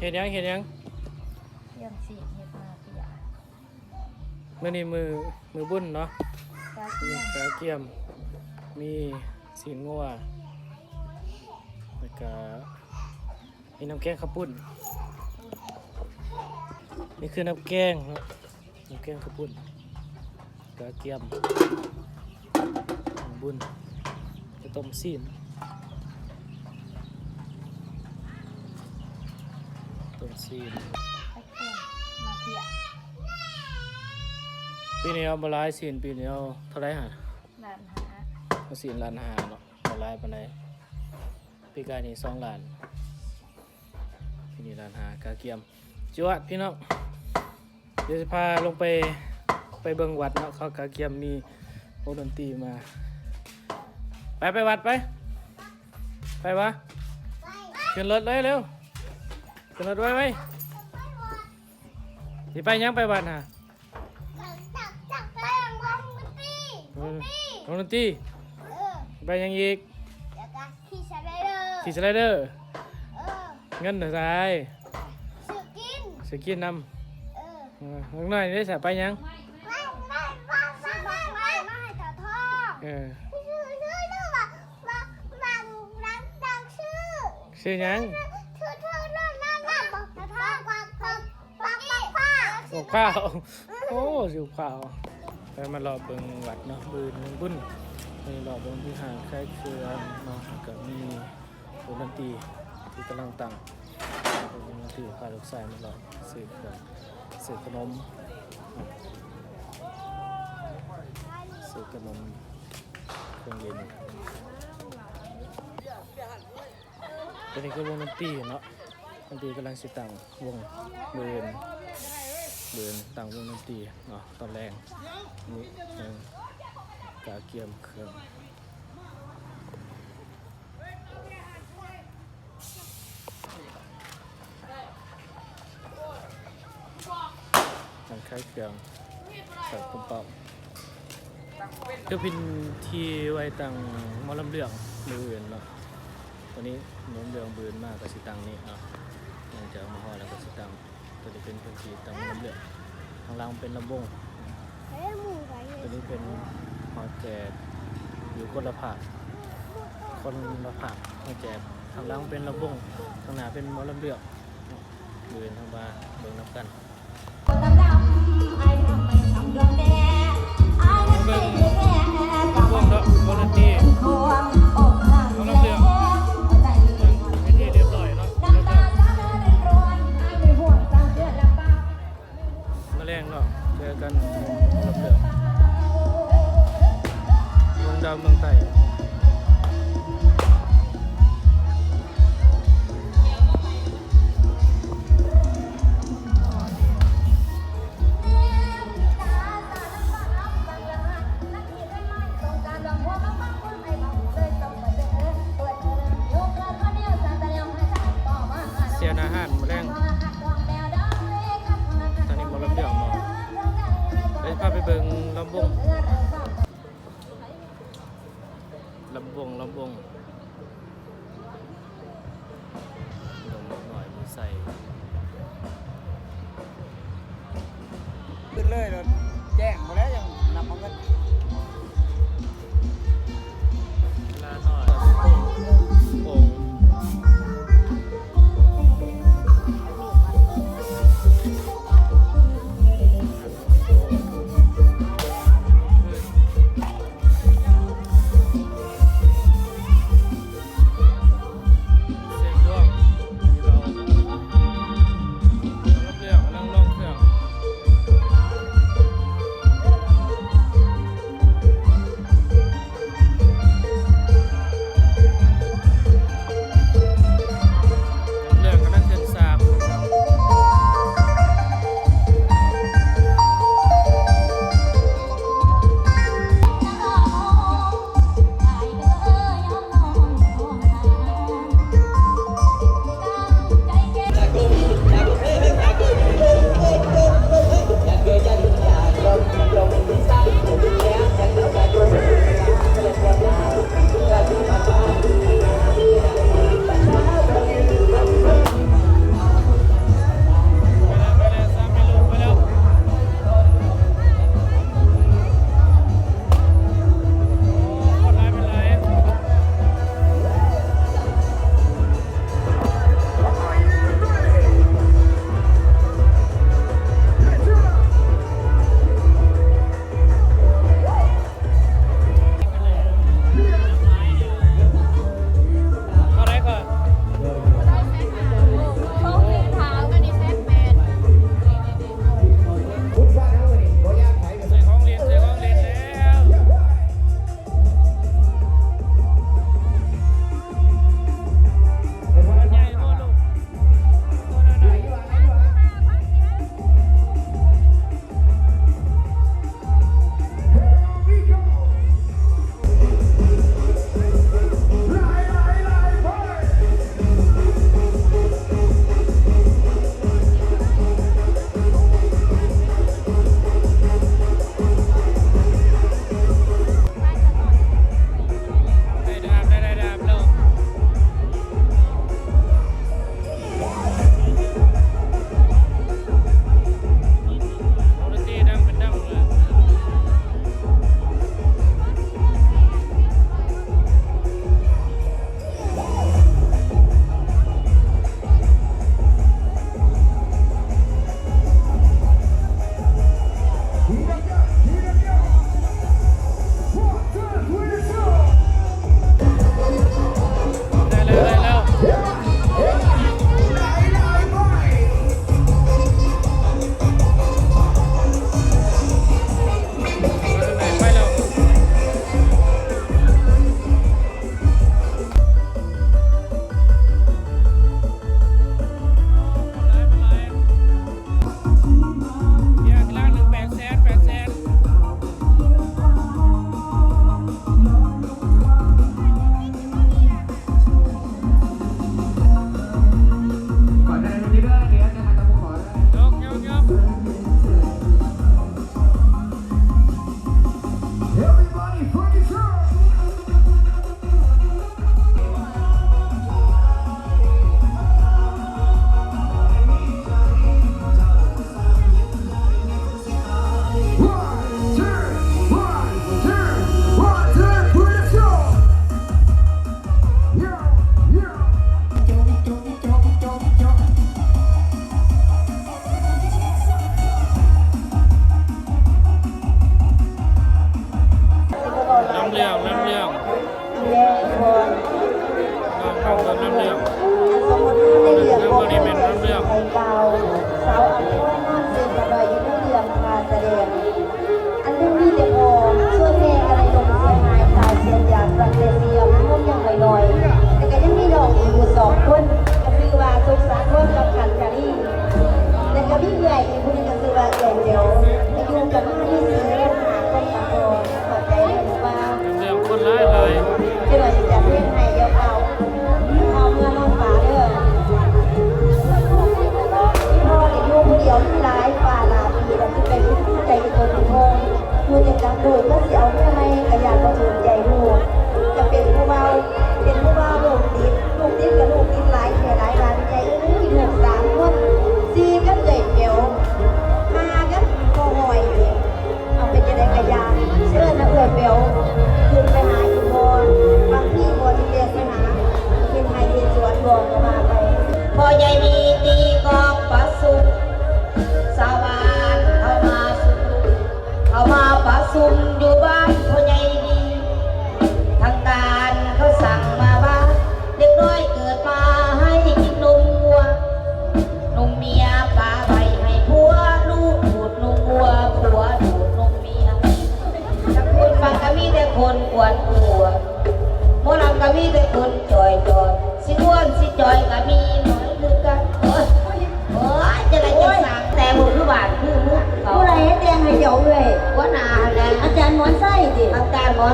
เห็นยังเห็นยังเรื่องสีเฮ็ดมาเปียมื่อนี้มือมือบุญเนาะกามีเกียมกาเกียม มีสีงัวแล้วก็มีน้ำแกงข้าวปุ้น นี่คือน้ำแกงเนาะน้ำแกงข้าวปุ้นกาเกียมมือบุญจะต้มซีน ต้มซีนกาเกียมมาเปียปีนี้เอาบหลายซีนปีนี้เอาเท่าไหรฮะร้านหาเอาซีนล้านห้าเนาะเอาหลายปานใดปีกายนี้สองล้านปีนี้ล้านห้ากาเกียมจวดพี่น้องเดี๋ยวจะพาลงไปไปเบิ่งวัดเนาะเขากาเกียมมีโอดนตรีมา ไปไปวัดไป ไปวะขึ้นรถเลยเร็ว ขึ้นรถไว้ไว้สิไปยังไปวัดฮะจักจักไปยังวงดนตรีโอดนตรีเออไปยังอีกแล้วก็ขี่สไลเดอร์ขี่สไลเดอร์เออเงินเท่าไหรซื้อกินสกินนเออำเออข้างหน่อยได้สายไปยังไม่ไม่ว่าซื้อบอกไว้มาให้ตาทองเออชื่อชื่อชื่อว่าว่าว่าดังดังชื่อชื่อยัง ปักสุข้าว โอ้สุข้าวไปมารอเบิ่งวัดเนาะบืนบุญมีรอเบิ่งที่ห่างคล้เครือเนาะก็มีวงดนตรีที่กำลังตั้งวงดนตรีพาลูกชายมารอซื้อเครื่องซื้อขนมซื้อขนมเครื่องเย็นตอนนี้ก็วงดนตรีเนาะดนตรีกำลังสิตั้งวงเบิน เดินต่างวงดนตรีเนาะตอนแรกนี่หนึ่งกาเกียมเครื่องมันคายเครื่องแบบปุ่มเป่าก็เป็นที่ไว้ตังมอลำเลืองมืออื่นเนาะตัวนี้หมเลืองบืนมากกับสิตังนี้เนาะหลังจากเอามาห่อแล้วก็สิตัง ตัวนี้เป็นพื้นที่ตั้งลำเลือกข้างล่างเป็นลำวงเฮ้ยหมูไก่ตัวนี้เป็นหอแจกอยู่คนละภาคคนละภาคหอแจกข้างล่างเป็นลำวงข้างหน้าเป็นหมอลำเลือกเดินทางมาเบิ่งน้ำกันเบิ่งลำวงเนาะวงดนตรีหม เนาะเ Yeah. เรื่องน้ำเรื่องน้องเข้าเติมน้ำเรื่องคนหนึ่งน้ำบริเวณน้ำเรื่องลอยแต่ก็ยังมีดอกอีกสองคนก็คือว่าสุขสันต์ร่วมกับขัน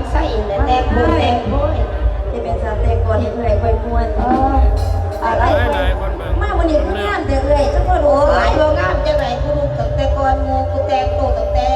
งใส่เลยแตกบุญแตกบุจะเป็นสาวแตกก่อนเห็นอะไรค่อยมวนอะไรมาวันนี้คืองามแต่เอยจะก็รู้หลายบ่งามจะไหนกูดูตั้งแต่ก่อนงูกูแตกโตตั้งแต่